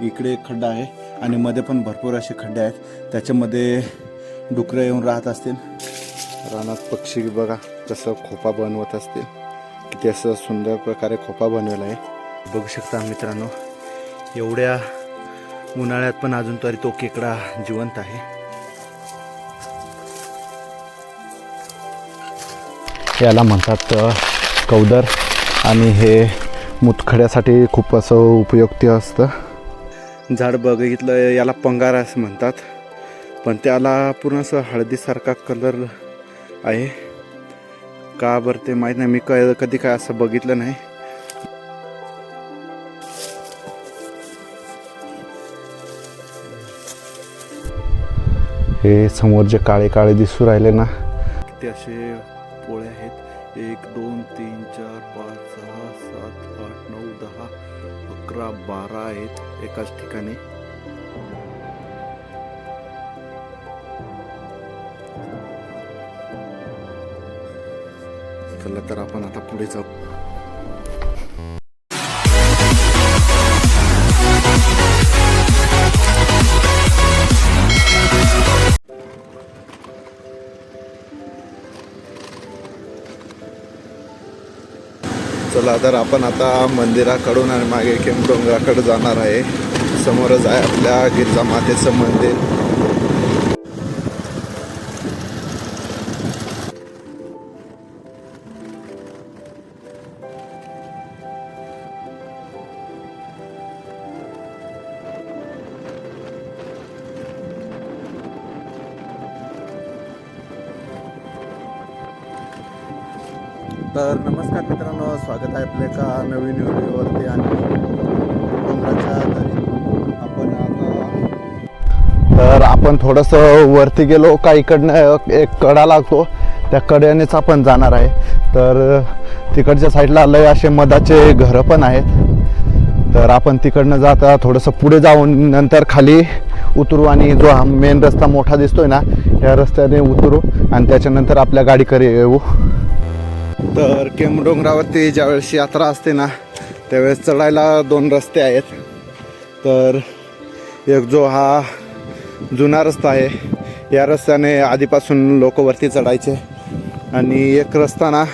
इकडे एक खड्डा आहे आणि मध्ये पण भरपूर असे खड्डे आहेत. त्याच्यामध्ये डुकरं येऊन राहत असतील. रानात पक्षी बघा कसं खोपा बनवत असतील. किती असं सुंदर प्रकारे खोपा बनवलेला आहे. बघू शकता मित्रांनो एवढ्या उन्हाळ्यात पण अजून तरी तो केकडा जिवंत आहे. याला म्हणतात कौदर. आणि हे मुतखड्यासाठी खूप असं उपयुक्त असतं. झाड बघितलं याला पंगार असं म्हणतात. पण त्याला पूर्ण असं हळदीसारखा कलर आहे. का बरं ते माहीत नाही. मी क कधी काय असं बघितलं नाही. हे समोर जे काळे काळे दिसू राहिले ना. किती असे पोळे आहेत. एक दोन तीन चार पाच सहा सात आठ नऊ दहा अकरा बारा आहेत एकाच ठिकाणी. चला तर आपण आता पुढे जाऊ. चला तर आपण आता मंदिराकडून आणि मागे डोंगराकडे जाणार आहे. समोरच आहे आपल्या गिरजा मातेचं मंदिर. तर नमस्कार मित्रांनो स्वागत आहे आपल्या एका नवीन व्हिडिओवरती आणि डोंगराच्या आपण आता तर आपण थोडंसं वरती गेलो का इकडनं एक कडा लागतो त्या कड्यानेच आपण जाणार आहे. तर तिकडच्या साईडला लय असे मधाचे घरं पण आहेत. तर आपण तिकडनं जाता थोडंसं पुढे जाऊन नंतर खाली उतरू आणि जो हा मेन रस्ता मोठा दिसतोय ना या रस्त्याने उतरू आणि त्याच्यानंतर आपल्या गाडीकडे येऊ. तर केम डोंगरावरती ज्यावेळेस यात्रा असते ना त्यावेळेस चढायला दोन रस्ते आहेत. तर एक जो हा जुना रस्ता आहे या रस्त्याने आधीपासून लोक वरती चढायचे. आणि एक रस्ता ना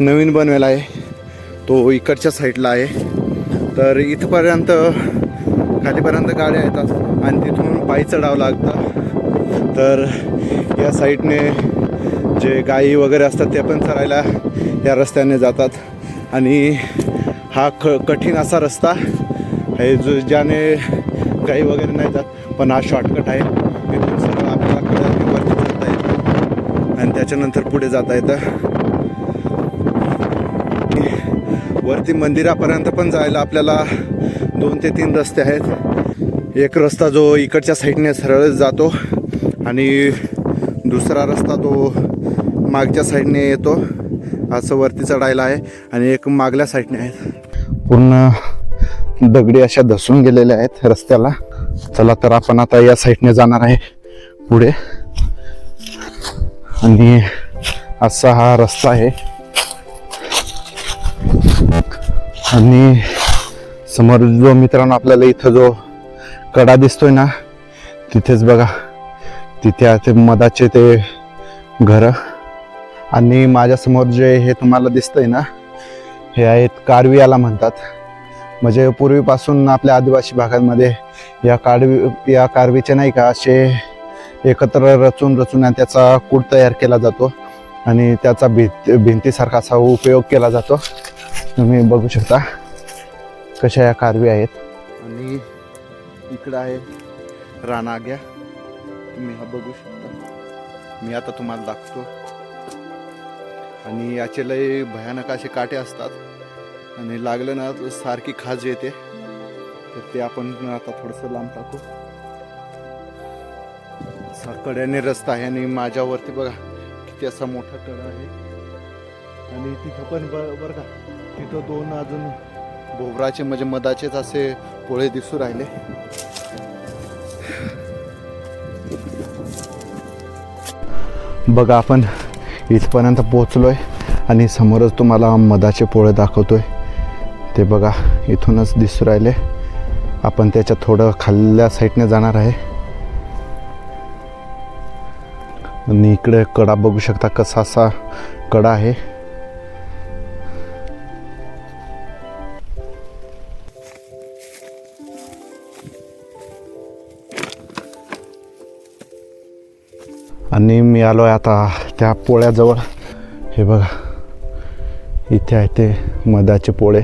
नवीन बनवेला आहे तो इकडच्या साईडला आहे. तर इथपर्यंत खालीपर्यंत गाड्या येतात आणि तिथून पायी चढावं लागतं. तर या साईडने जे गायी वगैरे असतात ते पण चरायला या रस्त्याने जातात. आणि हा ख कठीण असा रस्ता आहे जो ज्याने गाई वगैरे नाही जात पण हा शॉर्टकट आहे. तिथून सगळं आपल्याला वरती जाता येतं. आणि त्याच्यानंतर पुढे जाता येतं. वरती मंदिरापर्यंत पण जायला आपल्याला दोन ते तीन रस्ते आहेत. एक रस्ता जो इकडच्या साईडने सरळ जातो आणि दुसरा रस्ता तो मागच्या साईडने येतो. असं वरती चढायला आहे आणि एक मागल्या साईडने आहे पूर्ण दगडी अशा धसून गेलेल्या आहेत रस्त्याला. चला तर आपण आता या साईडने जाणार आहे पुढे. आणि असा हा रस्ता आहे. आणि समोर जो मित्रांनो आपल्याला इथं जो कडा दिसतोय ना तिथेच बघा. तिथे ते मधाचे ते घरं. आणि माझ्यासमोर जे हे तुम्हाला दिसतंय ना हे आहेत कारवी याला म्हणतात. म्हणजे पूर्वीपासून आपल्या आदिवासी भागांमध्ये या कारवी या कारवीचे नाही का असे एकत्र रचून रचून आणि त्याचा कूड तयार केला जातो. आणि त्याचा भिंत भिंतीसारखा असा उपयोग केला जातो. तुम्ही बघू शकता कशा या कारवी आहेत. आणि इकडं आहे रानाग्या. तुम्ही हा बघू शकता. मी आता तुम्हाला दाखवतो. आणि याचे लय भयानक असे काटे असतात. आणि लागलं ना सारखी खाज येते. तर ते आपण आता थोडंसं लांब टाकू. असा कड्याने रस्ता आहे आणि माझ्यावरती बघा किती असा मोठा कडा आहे. आणि तिथं पण ब बरं का तिथं दोन अजून भोवराचे म्हणजे मधाचेच असे पोळे दिसू राहिले. बघा आपण इथपर्यंत पोचलोय आणि समोरच तुम्हाला मधाचे पोळे दाखवतो आहे ते बघा इथूनच दिसू राहिले. आपण त्याच्या थोडं खाल्ल्या साईडने जाणार आहे. आणि इकडे कडा बघू शकता कसा असा कडा आहे. आणि मी आलो आहे आता त्या पोळ्याजवळ. हे बघा. इथे आहे ते मधाचे पोळे.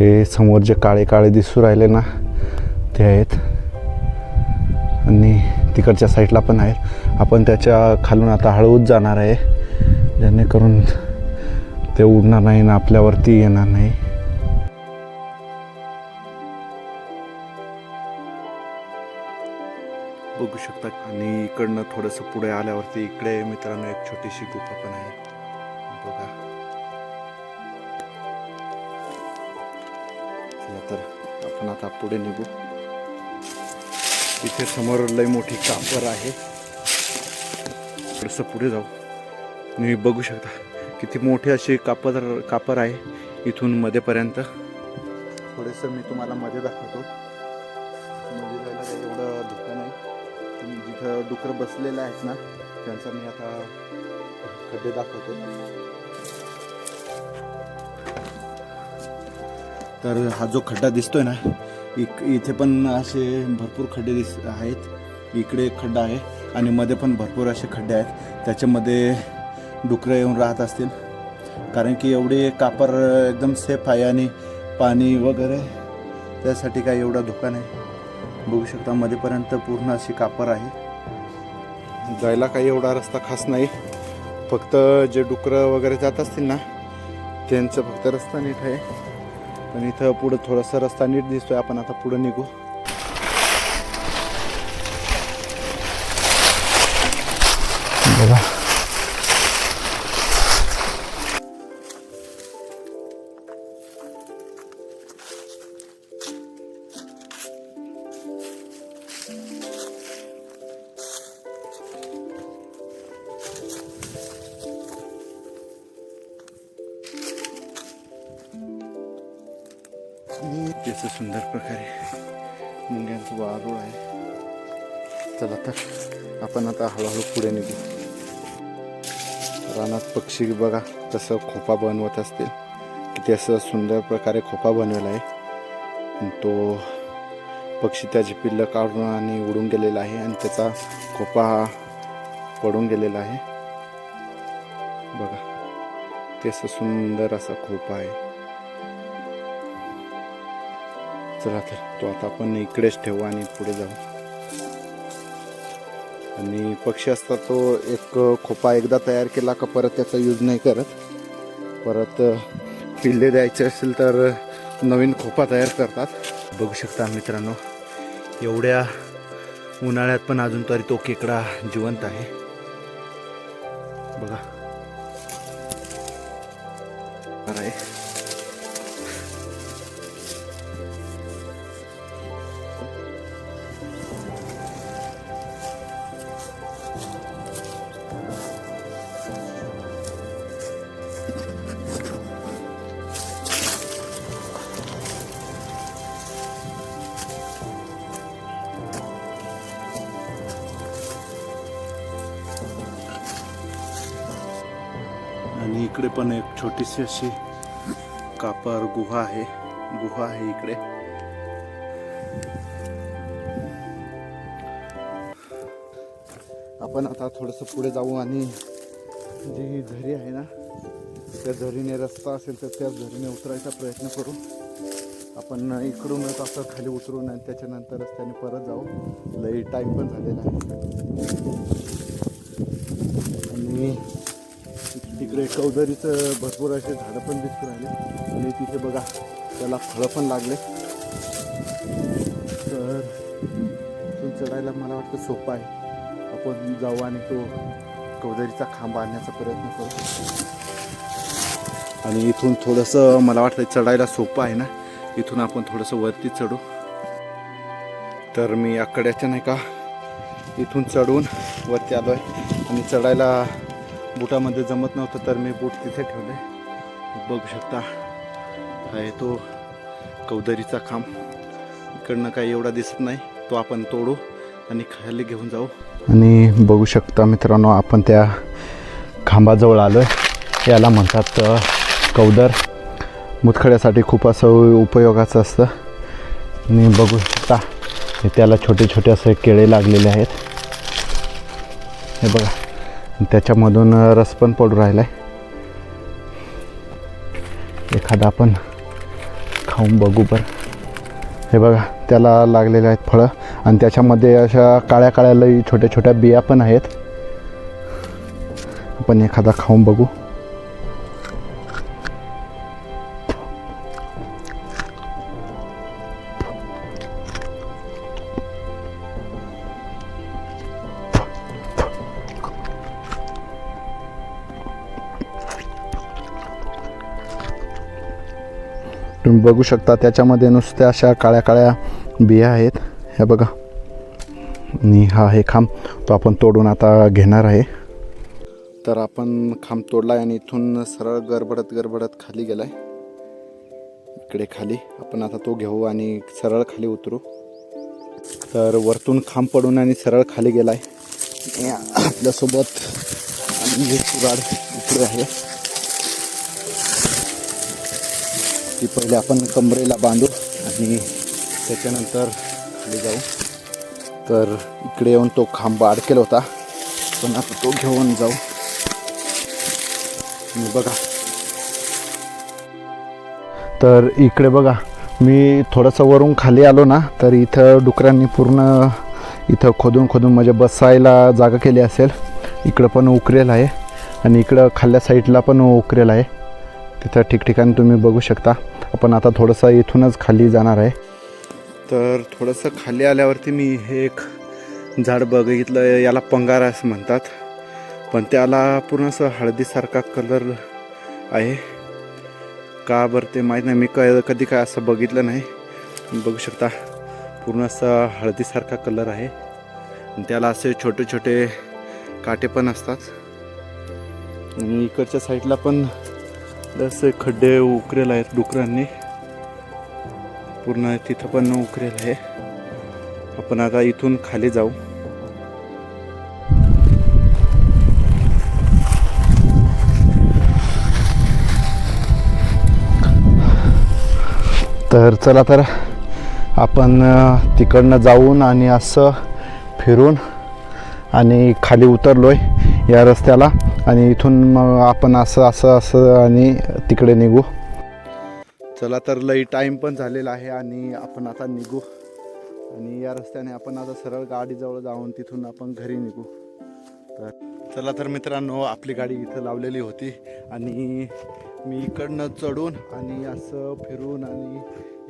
हे समोर जे काळे काळे दिसू राहिले ना ते आहेत. आणि तिकडच्या साईडला पण आहेत. आपण त्याच्या खालून आता हळूच जाणार आहे. जेणेकरून ते उडणार नाही ना आपल्यावरती येणार नाही. बघू शकता आणि इकडनं थोडंसं पुढे आल्यावरती इकडे मित्रांनो एक छोटीशी गुफा पण आहे. बघा. चला तर आपण आता पुढे निघू. इथे समोर लय मोठी कापर आहे. थोडंसं पुढे जाऊ. आणि बघू शकता किती मोठी अशी कापर कापर आहे इथून मध्येपर्यंत. थोडंसं मी तुम्हाला मध्ये दाखवतो. मध्ये जायला काही एवढं धोका नाही. तुम्ही जिथं डुकर बसलेलं आहेत ना त्यांचा मी आता खड्डे दाखवतो. तर हा जो खड्डा दिसतोय ना इक इथे पण असे भरपूर खड्डे दिस आहेत. इकडे एक खड्डा आहे आणि मध्ये पण भरपूर असे खड्डे आहेत. त्याच्यामध्ये डुकरं येऊन राहत असतील. कारण की एवढी कापर एकदम सेफ आहे आणि पाणी वगैरे त्यासाठी काही एवढा धोका नाही. बघू शकता मध्येपर्यंत पूर्ण अशी कापर आहे. जायला काही एवढा रस्ता खास नाही. फक्त जे डुकरं वगैरे जात असतील ना त्यांचं फक्त रस्ता नीट आहे. पण इथं पुढं थोडासा रस्ता नीट दिसतोय. आपण आता पुढं निघू. बघा. मुंग्यांचं आहे. चला तर आपण आता हळूहळू पुढे निघू. रानात पक्षी बघा कसं खोपा बनवत असतील. किती असं सुंदर प्रकारे खोपा बनवलेला आहे. तो पक्षी त्याची पिल्लं काढून आणि उडून गेलेला आहे आणि त्याचा खोपा हा पडून गेलेला आहे. बघा ते असं सुंदर असा खोपा आहे. चला तर तो आता आपण इकडेच ठेवू आणि पुढे जाऊ. आणि पक्षी असतात तो एक खोपा एकदा तयार केला का परत त्याचा यूज नाही करत. परत पिल्ले द्यायचे असेल तर नवीन खोपा तयार करतात. बघू शकता मित्रांनो एवढ्या उन्हाळ्यात पण अजून तरी तो केकडा जिवंत आहे. बघा. बरं आणि इकडे पण एक छोटीशी अशी कापर गुहा आहे. गुहा आहे इकडे. आपण आता थोडंसं पुढे जाऊ आणि जी झरी आहे ना त्या झरीने रस्ता असेल तर त्या झरीने उतरायचा प्रयत्न करू. आपण इकडूनच असं खाली उतरून आणि त्याच्यानंतर रस्त्याने परत जाऊ. लई टाईम पण झालेला आहे. आणि तिकडे कौदरीचं भरपूर असे झाडं पण दिसू राहिले. आणि तिथे बघा त्याला फळं पण लागले. तर इथून चढायला मला वाटतं सोपं आहे. आपण जाऊ आणि तो कौदरीचा खांब आणण्याचा प्रयत्न करू. आणि इथून थोडंसं मला वाटतं चढायला सोपं आहे ना? इथून आपण थोडंसं वरती चढू. तर मी आकड्याच्या नाही का इथून चढून वरती आलो आहे आणि चढायला बुटामध्ये जमत नव्हतं तर मी बूट तिथे ठेवले. बघू शकता आहे तो कौदरीचा खांब. इकडनं काही एवढा दिसत नाही तो आपण तोडू आणि खाली घेऊन जाऊ. आणि बघू शकता मित्रांनो आपण त्या खांबाजवळ आलो आहे याला म्हणतात कौदर. मुतखड्यासाठी खूप असं उपयोगाचं असतं. आणि बघू शकता त्याला छोटे छोटे असे केळे लागलेले आहेत. हे बघा. त्याच्यामधून रस पण पडू राहिला आहे एखादा आपण खाऊन बघू बरं. हे बघा त्याला लागलेले आहेत फळं आणि त्याच्यामध्ये अशा काळ्या काळ्या लई छोट्या छोट्या बिया पण आहेत. आपण एखादा खाऊन बघू. तुम्ही बघू शकता त्याच्यामध्ये नुसत्या अशा काळ्या काळ्या बिया आहेत. ह्या बघा. आणि हा आहे खांब. तो आपण तोडून आता घेणार आहे. तर आपण खांब तोडला आणि इथून सरळ गरबडत गरबडत खाली गेला आहे इकडे खाली. आपण आता तो घेऊ आणि सरळ खाली उतरू. तर वरतून खांब पडून आणि सरळ खाली गेला आणि आपल्यासोबत आणि हे गाड इकडे आहे. ती पहिले आपण कमरेला बांधू आणि त्याच्यानंतर खाली जाऊ. तर इकडे येऊन तो खांब अडकेला होता. पण आता तो घेऊन जाऊ. आणि बघा. तर इकडे बघा मी थोडंसं वरून खाली आलो ना तर इथं डुकरांनी पूर्ण इथं खोदून खोदून म्हणजे बसायला जागा केली असेल. इकडं पण उकरेल आहे. आणि इकडं खाल्ल्या साईडला पण उकरेल आहे. तिथं ठिकठिकाणी तुम्ही बघू शकता. आपण आता थोडंसं इथूनच खाली जाणार आहे. तर थोडंसं खाली आल्यावरती मी हे एक झाड बघितलं याला पंगार असं म्हणतात. पण त्याला पूर्ण असं हळदीसारखा कलर आहे. का बरं ते माहीत नाही मी क कधी काय असं बघितलं नाही. बघू शकता पूर्ण असं हळदीसारखा कलर आहे. त्याला असे छोटे छोटे काटे पण असतात. आणि इकडच्या साईडला पण असे खड्डे उकरेल आहेत डुकरांनी. पूर्ण तिथं पण उकरेल आहे. आपण आता इथून खाली जाऊ. तर चला तर आपण तिकडनं जाऊन आणि असं फिरून आणि खाली उतरलो आहे या रस्त्याला. आणि इथून मग आपण असं असं असं आणि तिकडे निघू. चला तर लई टाईम पण झालेला आहे आणि आपण आता निघू. आणि या रस्त्याने आपण आता सरळ गाडीजवळ जाऊन तिथून आपण घरी निघू. तर चला तर मित्रांनो आपली गाडी इथं लावलेली होती. आणि मी इकडनं चढून आणि असं फिरून आणि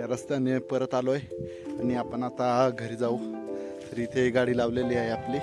या रस्त्याने परत आलो आहे आणि आपण आता घरी जाऊ. तर इथे गाडी लावलेली आहे आपली.